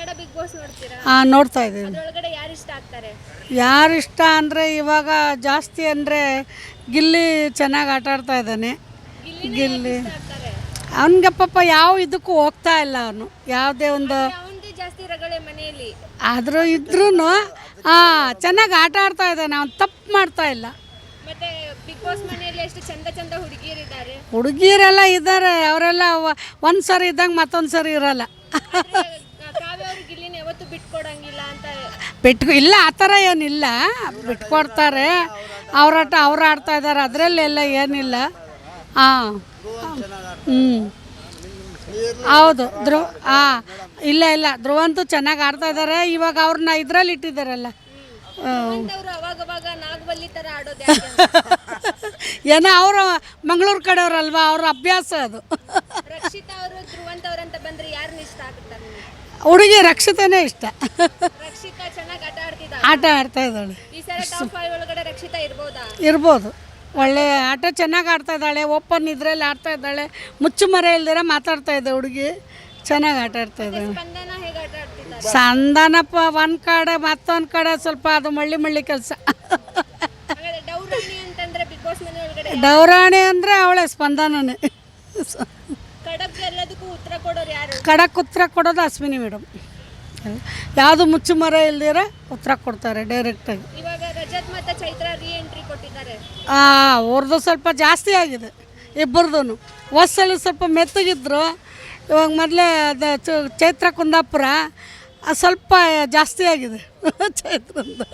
Kannada big boss ನೋಡ್ತೀರಾ? ಹಾಂ ನೋಡ್ತಾ ಇದ್ದೀವಿ ಅದ್ರೊಳಗಡೆ ಯಾರು ಇಷ್ಟ ಆಗ್ತಾರೆ? ಯಾರು ಇಷ್ಟ ಅಂದರೆ ಇವಾಗ ಜಾಸ್ತಿ ಅಂದರೆ ಗಿಲ್ಲಿ ಚೆನ್ನಾಗಿ ಆಟ ಆಡ್ತಾ ಇದ್ದಾನೆ. ಗಿಲ್ಲಿ. ಆಗ್ತಾರೆ? ಅವನಿಗೆ ಪಾಪ ಯಾವ ಇದಕ್ಕೂ ಹೋಗ್ತಾ ಇಲ್ಲ ಅವನು. ಯಾವುದೇ ಒಂದು ಜಾಸ್ತಿ ರಗಳೆ ಮನೆಯಲ್ಲಿ. ಆದರೂ ಇದ್ರೂ ಹಾಂ ಚೆನ್ನಾಗಿ ಆಟ ಆಡ್ತಾ ಇದ್ದಾನೆ. ಅವ್ನು ತಪ್ಪು ಮಾಡ್ತಾ ಇಲ್ಲ. ಮತ್ತೆ ಬಿಗ್ ಬಾಸ್ ಮನೆಯಲ್ಲಿ ಎಷ್ಟು ಚಂದ ಚಂದ ಹುಡುಗಿಯರಿದ್ದಾರೆ. ಹುಡುಗಿಯರೆಲ್ಲ ಇದ್ದಾರೆ. ಅವರೆಲ್ಲ ಒಂದು ಸರಿ ಇದ್ದಂಗೆ ಮತ್ತೊಂದು ಸರಿ ಇರಲ್ಲ ಬಿಟ್ಕೊಡಂಗಿಲ್ಲ ಅಂತ ಬಿಟ್ಕೊ ಇಲ್ಲ ಆ ಥರ ಏನಿಲ್ಲ. ಬಿಟ್ಕೊಡ್ತಾರೆ. ಅವ್ರಾಟ ಅವ್ರು ಆಡ್ತಾ ಇದ್ದಾರೆ. ಅದರಲ್ಲೆಲ್ಲ ಏನಿಲ್ಲ. ಹಾಂ ಹ್ಞೂ ಹೌದು. ಧ್ರುವ ಹಾಂ ಇಲ್ಲ ಇಲ್ಲ. ಧ್ರುವಂತೂ ಚೆನ್ನಾಗಿ ಆಡ್ತಾ ಇದ್ದಾರೆ. ಇವಾಗ ಅವ್ರನ್ನ ಇದರಲ್ಲಿ ಇಟ್ಟಿದ್ದಾರಲ್ಲ. ಏನೋ ಅವರು ಮಂಗಳೂರು ಕಡೆಯವ್ರಲ್ವಾ? ಅವ್ರ ಅಭ್ಯಾಸ ಅದು. ಅವರು ಬಂದ್ರೆ ಯಾರನ್ನ ಇಷ್ಟ ಆಗುತ್ತಾರೆ ನಿಮ್ಗೆ? ಹುಡುಗಿ ರಕ್ಷಿತನೇ ಇಷ್ಟ. ರಕ್ಷಿತಾ ಚೆನ್ನಾಗಿ ಆಟ ಆಡ್ತಿದ್ದ? ಆಟ ಆಡ್ತಾ ಇದ್ದಾಳೆ. ಈ ಸಲ ಟಾಪ್ ಫೈವ್ ಒಳಗಡೆ ರಕ್ಷಿತಾ ಇರ್ಬೋದಾ? ಇರ್ಬೋದು. ಒಳ್ಳೆ ಆಟ ಚೆನ್ನಾಗಿ ಆಡ್ತಾ ಇದ್ದಾಳೆ ಓಪನ್ ಇದ್ರಲ್ಲಿ ಆಡ್ತಾ ಇದ್ದಾಳೆ ಮುಚ್ಚು ಮರೆ ಇಲ್ದಿರ ಮಾತಾಡ್ತಾ ಇದ್ದೆ ಹುಡುಗಿ. ಚೆನ್ನಾಗಿ ಆಟ ಆಡ್ತಾ ಇದ್ದಾಳೆ. ಸ್ಪಂದನ ಹೇಗೆ ಆಟ ಆಡ್ತಿದ್ದಾರೆ ಸಂಧಾನಪ್ಪ ಒಂದು ಕಡೆ ಮತ್ತೊಂದು ಕಡೆ ಸ್ವಲ್ಪ ಅದು ಮಳ್ಳಿ ಮಳ್ಳಿ ಕೆಲಸ. ಹಾಗಾದ್ರೆ ಡೌರಾಣಿ ಅಂತಂದ್ರೆ ಬಿಗ್ ಬಾಸ್ ಮನೆ ಒಳಗಡೆ ಡೌರಾಣಿ ಅಂದರೆ ಅವಳೆ ಸ್ಪಂದನನೇ. ಕಡಕ್ ಎಲ್ಲದಕ್ಕೂ ಉತ್ತರ ಕೊಡೋರು ಯಾರು? ಖಡಕ್ ಉತ್ತರ ಕೊಡೋದು ಅಶ್ವಿನಿ ಮೇಡಮ್. ಯಾವುದು ಮುಚ್ಚು ಮರ ಇಲ್ದಿರ ಉತ್ತರ ಕೊಡ್ತಾರೆ ಡೈರೆಕ್ಟಾಗಿ ಇವಾಗ ರಜತ್ ಮತ್ತೆ ಚೈತ್ರ ರೀ ಎಂಟ್ರಿ ಕೊಟ್ಟಿದ್ದಾರೆ ಅವ್ರದ್ದು ಸ್ವಲ್ಪ ಜಾಸ್ತಿ ಆಗಿದೆ ಇಬ್ಬರದೂ ಹೊಸಲ್ಲಿ ಸ್ವಲ್ಪ ಮೆತ್ತಗಿದ್ರು. ಇವಾಗ ಮೊದಲೇ ಚೈತ್ರ ಕುಂದಾಪುರ ಸ್ವಲ್ಪ ಜಾಸ್ತಿ ಆಗಿದೆ ಚೈತ್ರಂದು